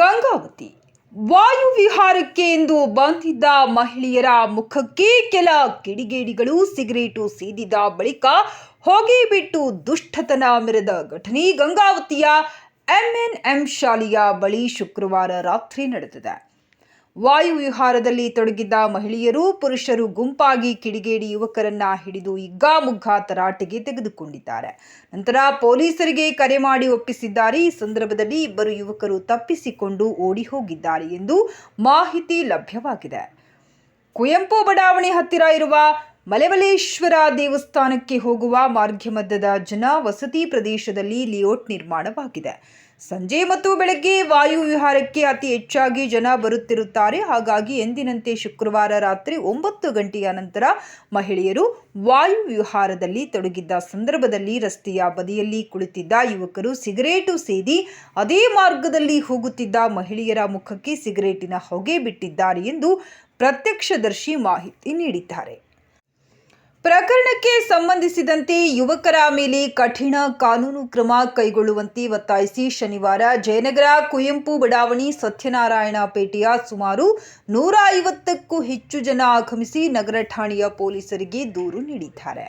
ಗಂಗಾವತಿ. ವಾಯು ವಿಹಾರಕ್ಕೆ ಎಂದು ಬಂದಿದ್ದ ಮಹಿಳೆಯರ ಮುಖಕ್ಕೆ ಕೆಲ ಕಿಡಿಗೇಡಿಗಳು ಸಿಗರೇಟು ಸೀದಿದ ಬಳಿಕ ಹೋಗಿಬಿಟ್ಟು ದುಷ್ಟತನ ಮೆರೆದ ಘಟನೆ ಗಂಗಾವತಿಯ ಎಂಎನ್ಎಂ ಶಾಲೆಯ ಬಳಿ ಶುಕ್ರವಾರ ರಾತ್ರಿ ನಡೆದಿದೆ. ವಾಯು ವಿಹಾರದಲ್ಲಿ ತೊಡಗಿದ್ದ ಮಹಿಳೆಯರು ಪುರುಷರು ಗುಂಪಾಗಿ ಕಿಡಿಗೇಡಿ ಯುವಕರನ್ನ ಹಿಡಿದು ಹಿಗ್ಗಾಮುಗ್ಗಾ ತರಾಟೆಗೆ ತೆಗೆದುಕೊಂಡಿದ್ದಾರೆ. ನಂತರ ಪೊಲೀಸರಿಗೆ ಕರೆ ಮಾಡಿ ಒಪ್ಪಿಸಿದ್ದಾರೆ. ಈ ಸಂದರ್ಭದಲ್ಲಿ ಇಬ್ಬರು ಯುವಕರು ತಪ್ಪಿಸಿಕೊಂಡು ಓಡಿ ಹೋಗಿದ್ದಾರೆ ಎಂದು ಮಾಹಿತಿ ಲಭ್ಯವಾಗಿದೆ. ಕುವೆಂಪು ಬಡಾವಣೆ ಹತ್ತಿರ ಇರುವ ಮಲೆಮಲೇಶ್ವರ ದೇವಸ್ಥಾನಕ್ಕೆ ಹೋಗುವ ಮಾರ್ಗ ಮಧ್ಯದ ಜನ ವಸತಿ ಪ್ರದೇಶದಲ್ಲಿ ಲಿಯೋಟ್ ನಿರ್ಮಾಣವಾಗಿದೆ. ಸಂಜೆ ಮತ್ತು ಬೆಳಗ್ಗೆ ವಾಯು ವಿಹಾರಕ್ಕೆ ಅತಿ ಹೆಚ್ಚಾಗಿ ಜನ ಬರುತ್ತಿರುತ್ತಾರೆ. ಹಾಗಾಗಿ ಎಂದಿನಂತೆ ಶುಕ್ರವಾರ ರಾತ್ರಿ ಒಂಬತ್ತು ಗಂಟೆಯ ನಂತರ ಮಹಿಳೆಯರು ವಾಯು ವಿಹಾರದಲ್ಲಿ ತೊಡಗಿದ್ದ ಸಂದರ್ಭದಲ್ಲಿ ರಸ್ತೆಯ ಬದಿಯಲ್ಲಿ ಕುಳಿತಿದ್ದ ಯುವಕರು ಸಿಗರೇಟು ಸೇದಿ ಅದೇ ಮಾರ್ಗದಲ್ಲಿ ಹೋಗುತ್ತಿದ್ದ ಮಹಿಳೆಯರ ಮುಖಕ್ಕೆ ಸಿಗರೇಟಿನ ಹೊಗೆ ಬಿಟ್ಟಿದ್ದಾರೆ ಎಂದು ಪ್ರತ್ಯಕ್ಷದರ್ಶಿ ಮಾಹಿತಿ ನೀಡಿದ್ದಾರೆ. ಪ್ರಕರಣಕ್ಕೆ ಸಂಬಂಧಿಸಿದಂತೆ ಯುವಕರ ಮೇಲೆ ಕಠಿಣ ಕಾನೂನು ಕ್ರಮ ಕೈಗೊಳ್ಳುವಂತೆ ಒತ್ತಾಯಿಸಿ ಶನಿವಾರ ಜಯನಗರ ಕುವೆಂಪು ಬಡಾವಣೆ ಸತ್ಯನಾರಾಯಣ ಪೇಟೆಯ ಸುಮಾರು ನೂರ ಐವತ್ತಕ್ಕೂ ಹೆಚ್ಚು ಜನ ಆಗಮಿಸಿ ನಗರ ಠಾಣೆಯ ಪೊಲೀಸರಿಗೆ ದೂರು ನೀಡಿದ್ದಾರೆ.